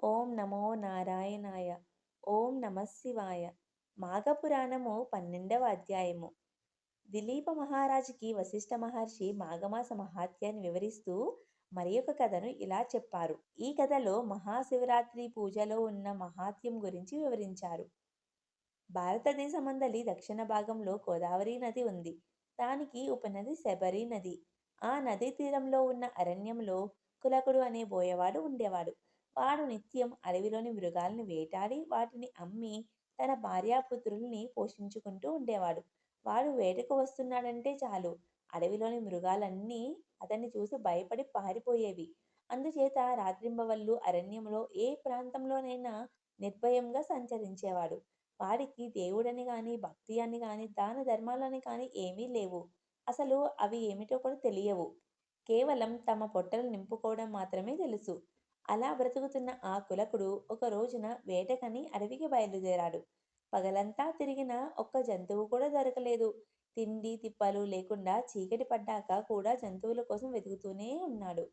ఓం నమో నారాయణాయ. ఓం నమశివాయ మాఘపురాణము పన్నెండవ అధ్యాయము. దిలీప మహారాజుకి వశిష్ఠ మహర్షి మాఘమాస మహాత్యాన్ని వివరిస్తూ మరి ఒక కథను ఇలా చెప్పారు. ఈ కథలో మహాశివరాత్రి పూజలో ఉన్న మహాత్యం గురించి వివరించారు. భారతదేశమందలి దక్షిణ భాగంలో గోదావరి నది ఉంది. దానికి ఉపనది శబరి నది. ఆ నదీ తీరంలో ఉన్న అరణ్యంలో కులకుడు అనే బోయవాడు ఉండేవాడు. వాడు నిత్యం అడవిలోని మృగాలను వేటాడి వాటిని అమ్మి తన భార్యాపుత్రుల్ని పోషించుకుంటూ ఉండేవాడు. వాడు వేటకు వస్తున్నాడంటే చాలు. అడవిలోని మృగాలన్నీ అతన్ని చూసి భయపడి పారిపోయేవి. అందుచేత రాత్రింబవళ్ళు అరణ్యంలో ఏ ప్రాంతంలోనైనా నిర్భయంగా సంచరించేవాడు. వాడికి దేవుడని కానీ భక్తి అని కానీ దాన ధర్మాలని కానీ ఏమీ లేవు. అసలు అవి ఏమిటో కూడా తెలియవు. కేవలం తమ పొట్టలు నింపుకోవడం మాత్రమే తెలుసు. అలా బ్రతుకుతున్న ఆ కులకుడు ఒక రోజున వేటకని అడవికి బయలుదేరాడు. పగలంతా తిరిగిన ఒక్క జంతువు కూడా దొరకలేదు. తిండి తిప్పలు లేకుండా చీకటి పడ్డాక కూడా జంతువుల కోసం వెతుకుతూనే ఉన్నాడు.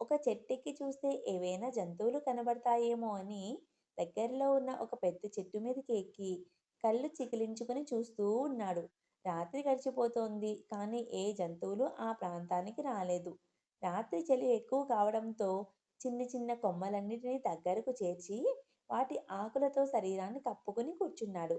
ఒక చెట్టెక్కి చూస్తే ఏవైనా జంతువులు కనబడతాయేమో అని దగ్గరలో ఉన్న ఒక పెద్ద చెట్టు మీదకి ఎక్కి కళ్ళు చికిలించుకుని చూస్తూ ఉన్నాడు. రాత్రి గడిచిపోతోంది కానీ ఏ జంతువులు ఆ ప్రాంతానికి రాలేదు. రాత్రి చలి ఎక్కువ కావడంతో చిన్న చిన్న కొమ్మలన్నిటినీ దగ్గరకు చేర్చి వాటి ఆకులతో శరీరాన్ని కప్పుకుని కూర్చున్నాడు.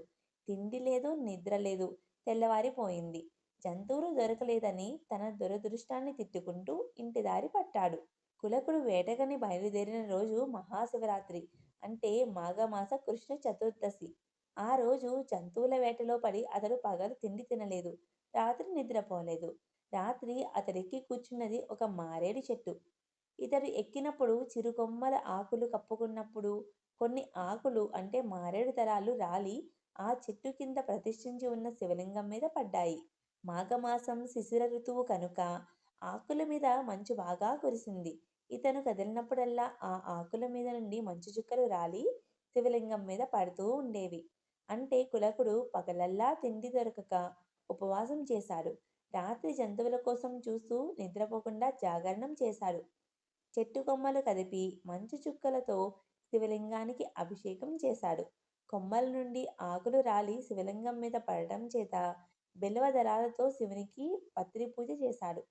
తిండి లేదు నిద్ర లేదు తెల్లవారిపోయింది. జంతువులు దొరకలేదని తన దురదృష్టాన్ని తిట్టుకుంటూ ఇంటి దారి పట్టాడు. కులకుడు వేటకని బయలుదేరిన రోజు మహాశివరాత్రి అంటే మాఘమాస కృష్ణ చతుర్దశి. ఆ రోజు జంతువుల వేటలో పడి అతడు పగలు తిండి తినలేదు రాత్రి నిద్రపోలేదు. రాత్రి అతడికి కూర్చున్నది ఒక మారేడు చెట్టు. ఇతడు ఎక్కినప్పుడు చిరుకొమ్మల ఆకులు కప్పుకున్నప్పుడు కొన్ని ఆకులు అంటే మారేడు తరాలు రాలి ఆ చెట్టు కింద ప్రతిష్ఠించి ఉన్న శివలింగం మీద పడ్డాయి. మాఘమాసం శిశిర ఋతువు కనుక ఆకుల మీద మంచు బాగా కురిసింది. ఇతను కదిలినప్పుడల్లా ఆ ఆకుల మీద నుండి మంచు చుక్కలు రాలి శివలింగం మీద పడుతూ ఉండేవి. అంటే కులకుడు పగలల్లా తిండి దొరకక ఉపవాసం చేశాడు. రాత్రి జంతువుల కోసం చూస్తూ నిద్రపోకుండా జాగరణం చేశాడు. చెట్టు కొమ్మలు కదిపి మంచు చుక్కలతో శివలింగానికి అభిషేకం చేశాడు. కొమ్మల నుండి ఆకులు రాలి శివలింగం మీద పడటం చేత బెల్వదరాలతో శివునికి పత్రి పూజ చేశాడు.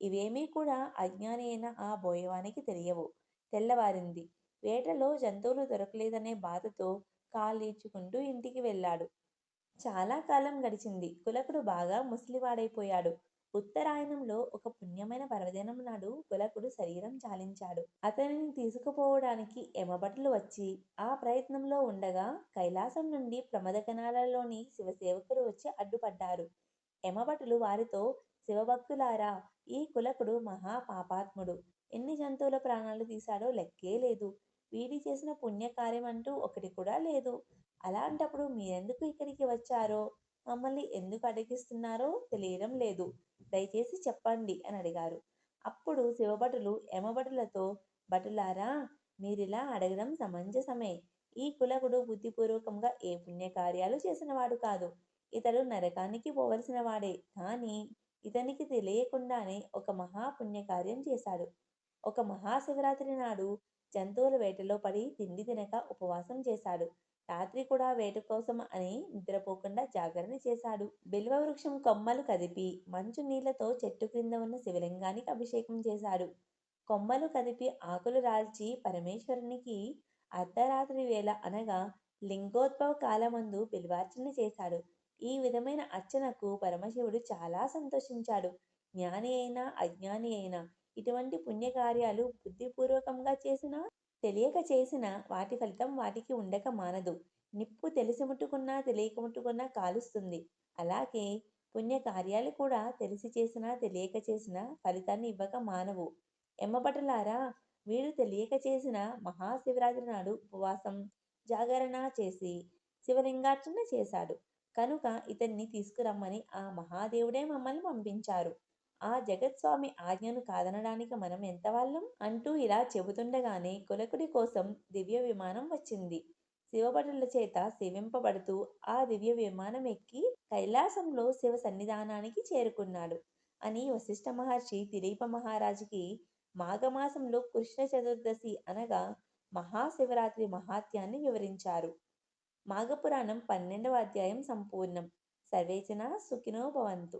ఇవేమీ కూడా అజ్ఞాని అయిన ఆ బోయవానికి తెలియవు. తెల్లవారింది. వేటలో జంతువులు దొరకలేదనే బాధతో కాళ్ళీడ్చుకుంటూ ఇంటికి వెళ్ళాడు. చాలా కాలం గడిచింది. కులకుడు బాగా ముసలివాడైపోయాడు. ఉత్తరాయణంలో ఒక పుణ్యమైన పర్వదినం నాడు కులకుడు శరీరం చాలించాడు అతనిని తీసుకుపోవడానికి యమభటులు వచ్చి ఆ ప్రయత్నంలో ఉండగా కైలాసం నుండి ప్రమదకణాలలోని శివసేవకులు వచ్చి అడ్డుపడ్డారు. యమభటులు వారితో శివభక్తులారా ఈ కులకుడు మహా పాపాత్ముడు ఎన్ని జంతువుల ప్రాణాలు తీశాడో లెక్కే లేదు. వీడి చేసిన పుణ్యకార్యం అంటూ ఒకటి కూడా లేదు. అలాంటప్పుడు మీరెందుకు ఇక్కడికి వచ్చారో? మమ్మల్ని ఎందుకు అడిగిస్తున్నారో తెలియడం లేదు. దయచేసి చెప్పండి అని అడిగారు. అప్పుడు శివభటులు యమభటులతో భటులారా మీరిలా అడగడం సమంజసమే. ఈ కులకుడు బుద్ధిపూర్వకంగా ఏ పుణ్యకార్యాలు చేసినవాడు కాదు. ఇతడు నరకానికి పోవలసిన వాడే కానీ ఇతనికి తెలియకుండానే ఒక మహాపుణ్యకార్యం చేశాడు. ఒక మహాశివరాత్రి నాడు జంతువుల వేటలో పడి తిండి తినక ఉపవాసం చేశాడు. రాత్రి కూడా వేట కోసం అని నిద్రపోకుండా జాగరణ చేశాడు. బిల్వ వృక్షం కొమ్మలు కదిపి మంచు నీళ్ళతో చెట్టు క్రింద ఉన్న శివలింగానికి అభిషేకం చేశాడు. కొమ్మలు కదిపి ఆకులు రాల్చి పరమేశ్వరునికి అర్ధరాత్రి వేళ అనగా లింగోద్భవ కాలమందు బిల్వార్చన చేశాడు. ఈ విధమైన అర్చనకు పరమశివుడు చాలా సంతోషించాడు. జ్ఞాని అయినా అజ్ఞాని అయినా ఇటువంటి పుణ్యకార్యాలు బుద్ధిపూర్వకంగా చేసిన తెలియక చేసిన వాటి ఫలితం వాటికి ఉండక మానదు. నిప్పు తెలిసి ముట్టుకున్నా తెలియక ముట్టుకున్నా కాలుస్తుంది. అలాగే పుణ్య కార్యాలు కూడా తెలిసి చేసినా తెలియక చేసినా ఫలితాన్ని ఇవ్వక మానవు. ఎమ్మపటలారా వీడు తెలియక చేసిన మహాశివరాత్రి నాడు ఉపవాసం జాగరణ చేసి శివలింగార్చన చేశాడు. కనుక ఇతన్ని తీసుకురమ్మని ఆ మహాదేవుడే మమ్మల్ని పంపించారు. ఆ జగత్స్వామి ఆజ్ఞను కాదనడానికి మనం ఎంత వాళ్ళం అంటూ ఇలా చెబుతుండగానే కులకుడి కోసం దివ్య విమానం వచ్చింది. శివభటుల చేత సేవింపబడుతూ ఆ దివ్య విమానం ఎక్కి కైలాసంలో శివ సన్నిధానానికి చేరుకున్నాడు. అని వశిష్ఠ మహర్షి దిలీప మహారాజుకి మాఘమాసంలో కృష్ణ చతుర్దశి అనగా మహాశివరాత్రి మహాత్యాన్ని వివరించారు. మాఘపురాణం పన్నెండవ అధ్యాయం సంపూర్ణం. సర్వేచన సుఖినో భవంతు.